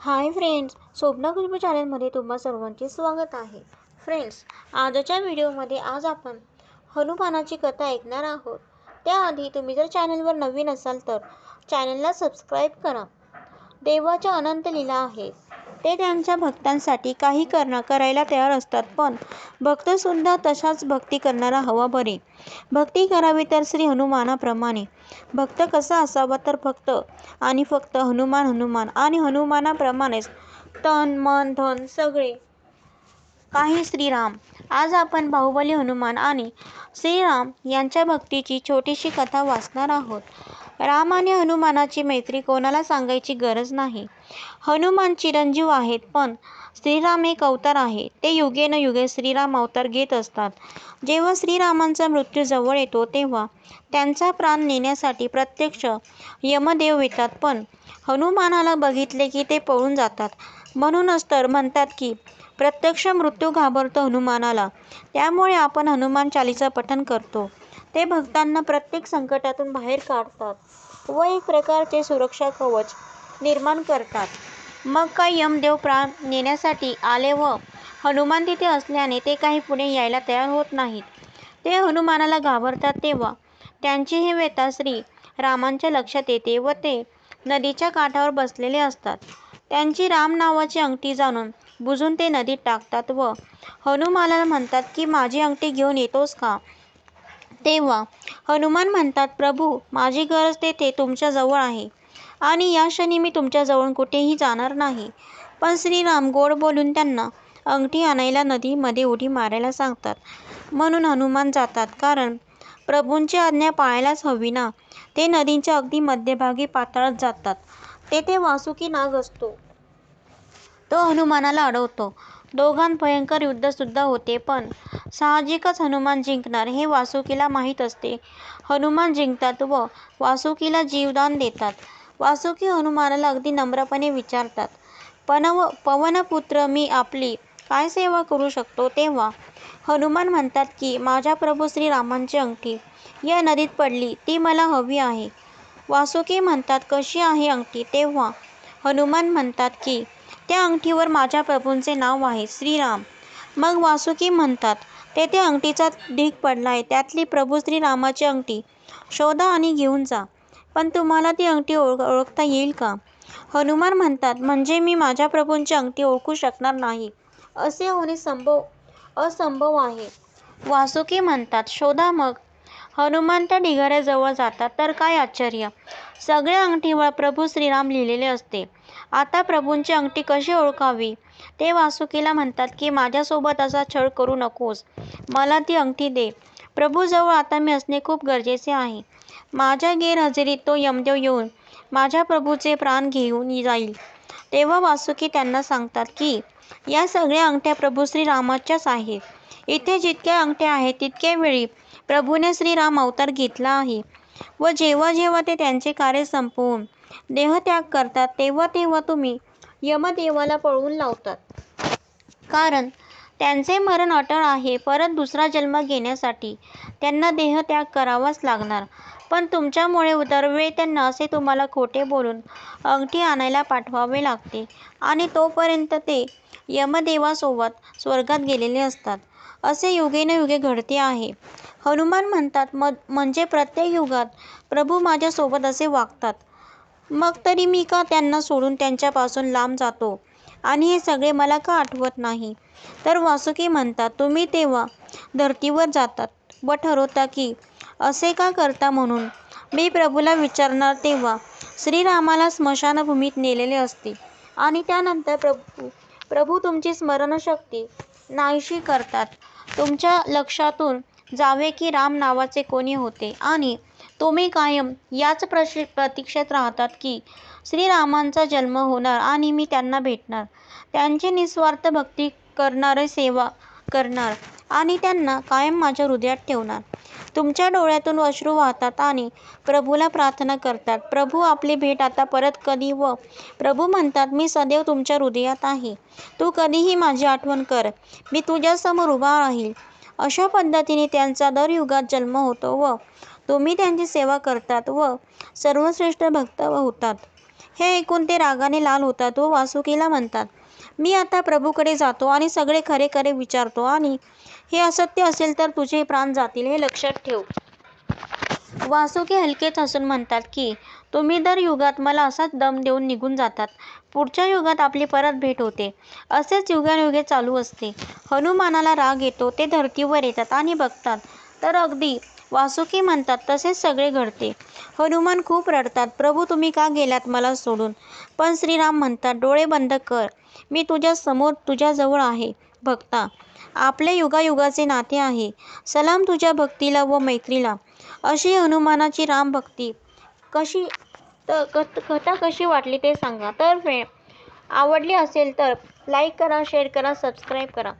Hi friends Swapna Khushboo चॅनलमध्ये तुम्हा सर्वांचे स्वागत आहे. फ्रेंड्स आजच्या व्हिडिओमध्ये आज आपण हनुमानाची कथा ऐकणार आहोत. त्याआधी तुम्ही जर चॅनलवर नवीन असाल तर चॅनलला सबस्क्राईब करा. देवाच्या अनंत लीला आहेत ते त्यांच्या भक्तांसाठी काही करणं करायला तयार असतात पण भक्तसुद्धा तशाच भक्ती करणारा हवा बरे. भक्ती करावी तर श्री हनुमानाप्रमाणे. भक्त कसा असावा तर फक्त आणि फक्त हनुमान हनुमान आणि हनुमानाप्रमाणेच. तन मन धन सगळे. काही श्रीराम. आज आपण बाहुबली हनुमान आणि श्रीराम यांच्या भक्तीची छोटीशी कथा वाचणार आहोत. राम आणि हनुमानाची मैत्री कोणाला सांगायची गरज नाही. हनुमान चिरंजीव आहेत पण श्रीराम एक अवतार आहे. ते युगेनयुगे श्रीराम अवतार घेत असतात. जेव्हा श्रीरामांचा मृत्यू जवळ येतो तेव्हा त्यांचा प्राण नेण्यासाठी प्रत्यक्ष यमदेव येतात पण हनुमानाला बघितले की ते पळून जातात. म्हणूनच तर म्हणतात की प्रत्यक्ष मृत्यू घाबरतो हनुमानाला. त्यामुळे आपण हनुमान चालीसा पठण करतो. ते भक्तांना प्रत्येक संकटातून बाहेर काढतात व एक प्रकारचे सुरक्षा कवच निर्माण करतात. मग काय यमदेव प्राण नेण्यासाठी आले व हनुमान तिथे असल्याने ते काही पुढे यायला तयार होत नाहीत. ते हनुमानाला घाबरतात तेव्हा त्यांची ही व्यथा श्री रामांच्या लक्षात येते व ते नदीच्या काठावर बसलेले असतात. त्यांची राम नावाची अंगठी जाणून बुजून ते नदीत टाकतात व हनुमानाला म्हणतात की माझी अंगठी घेऊन येतोस का? तेव्हा हनुमान म्हणतात प्रभू माझी गरज तेथे तुमच्याजवळ आहे आणि या क्षणी मी तुमच्याजवळ कुठेही जाणार नाही. पण श्रीराम गोड बोलून त्यांना अंगठी आणायला नदीमध्ये उडी मारायला सांगतात. म्हणून हनुमान जातात कारण प्रभूंची आज्ञा पाळायलाच हवी ना. ते नदीच्या अगदी मध्यभागी पाताळात जातात. तेथे वासुकी नाग असतो. तो हनुमानाला अडवतो. दोघांत भयंकर युद्धसुद्धा होते पण साहजिकच हनुमान जिंकणार हे वासुकीला माहीत असते. हनुमान जिंकतात व वासुकीला जीवदान देतात. वासुकी हनुमानाला अगदी नम्रपणे विचारतात पनव पवनपुत्र मी आपली काय सेवा करू शकतो तेव्हा? हनुमान म्हणतात की माझ्या प्रभू श्रीरामांची अंगठी या नदीत पडली ती मला हवी आहे. वासुकी म्हणतात कशी आहे अंगठी? तेव्हा हनुमान म्हणतात की त्या अंगठीवर माझ्या प्रभूंचे नाव आहे श्रीराम. मग वासुकी म्हणतात तेथे अंगठीचा ढीग पडला आहे. त्यातली प्रभू श्रीरामाची अंगठी. शोधा आणि घेऊन जा. पण तुम्हाला ती अंगठी ओळख ओळखता येईल का? हनुमान म्हणतात म्हणजे मी माझ्या प्रभूंची अंगठी ओळखू शकणार नाही. असे होणे संभव असंभव आहे. वासुकी म्हणतात शोधा मग. हनुमान त्या ढिगाऱ्याजवळ जातात. तर काय आश्चर्य? सगळ्या अंगठीवर प्रभू श्रीराम लिहिलेले असते. आता प्रभूंची अंगठी कशी ओळखावी? ते वासुकीला म्हणतात की माझ्यासोबत असा छळ करू नकोस. मला ती अंगठी दे. प्रभूजवळ आता मी असणे खूप गरजेचे आहे. माझ्या गैरहजेरीत तो यमदेव येऊन माझ्या प्रभूचे प्राण घेऊन जाईल. तेव्हा वासुकी त्यांना सांगतात की या सगळ्या अंगठ्या प्रभू श्रीरामाच्याच आहेत. इथे जितक्या अंगठ्या आहेत तितक्या वेळी प्रभूने श्रीराम अवतार घेतला आहे. व जेव्हा जेव्हा ते त्यांचे कार्य संपवून देहत्याग करतात तेव्हा तेव्हा तुम्ही यमदेवाला पळवून लावतात. कारण त्यांचे मरण अटळ आहे परत दुसरा जन्म घेण्यासाठी त्यांना देहत्याग करावाच लागणार. पण तुमच्यामुळे दरवेळी त्यांना असे तुम्हाला खोटे बोलून अंगठी आणायला पाठवावे लागते आणि तोपर्यंत ते यमदेवासोबत स्वर्गात गेलेले असतात. असे युगेनयुगे घडते आहे. हनुमान म्हणतात मग म्हणजे प्रत्येक युगात प्रभू माझ्यासोबत असे वागतात. मग तरी मी का त्यांना सोडून त्यांच्यापासून लांब जातो? आणि हे सगळे मला का आठवत नाही? तर वासुकी म्हणतात तुम्ही तेव्हा धर्तीवर जातात. व ठरवता की असे का करता म्हणून? मी प्रभूला विचारणार तेव्हा श्रीरामाला स्मशानभूमीत नेलेले असते. आणि त्यानंतर प्रभू प्रभू तुमची स्मरणशक्ती नाहीशी करतात. तुमच्या लक्षातून जावे की राम नावाचे कोणी होते? आणि तुम्ही कायम याच प्रशि प्रतीक्षेत राहतात की श्रीरामांचा जन्म होणार आणि मी त्यांना भेटणार. त्यांची निस्वार्थ भक्ती करणारे सेवा करणार आणि त्यांना कायम माझ्या हृदयात ठेवणार. तुमच्या डोळ्यातून अश्रू वाहतात आणि प्रभूला प्रार्थना करतात. प्रभू आपली भेट आता परत कधी व? प्रभू म्हणतात मी सदैव तुमच्या हृदयात आहे. तू कधीही माझी आठवण कर. मी तुझ्यासमोर उभा राहील. अशा पद्धतीने त्यांचा दर युगात जन्म होतो व तुम्ही त्यांची सेवा करतात व सर्वश्रेष्ठ भक्त होतात. हे ऐकून ते रागाने लाल होतात व वासुकीला म्हणतात मी आता प्रभूकडे जातो आणि सगळे खरे खरे विचारतो आणि हे असत्य असेल तर तुझे प्राण जातील हे लक्षात ठेव. वासुकी हलकेच हसून म्हणतात की तुम्ही दर युगात मला असाच दम देऊन निघून जातात. पुढच्या युगात आपली परत भेट होते. असेच युगानुयुगे चालू असते. हनुमानाला राग येतो ते धरतीवर येतात आणि बघतात. तर अगदी वासुकी म्हणतात तसेच सगळे घडते. हनुमान खूप रडतात प्रभू तुम्ही का गेलात मला सोडून? पण श्रीराम म्हणतात डोळे बंद कर मी तुझ्या समोर तुझ्याजवळ आहे. भक्ता आपले युगायुगाचे नाते आहे. सलाम तुझ्या भक्तीला व मैत्रीला. अशी हनुमानाची राम भक्ती कशी तर कथा कशी वाटली ते सांगा. तर फ्रेंड आवडली असेल तर लाईक करा शेअर करा सबस्क्राईब करा.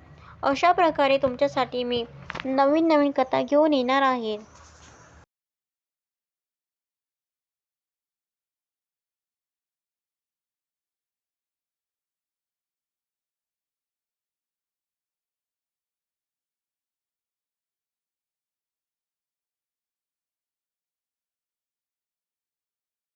अशा प्रकारे तुमच्यासाठी मी नवीन नवीन कथा घेऊन येणार आहे.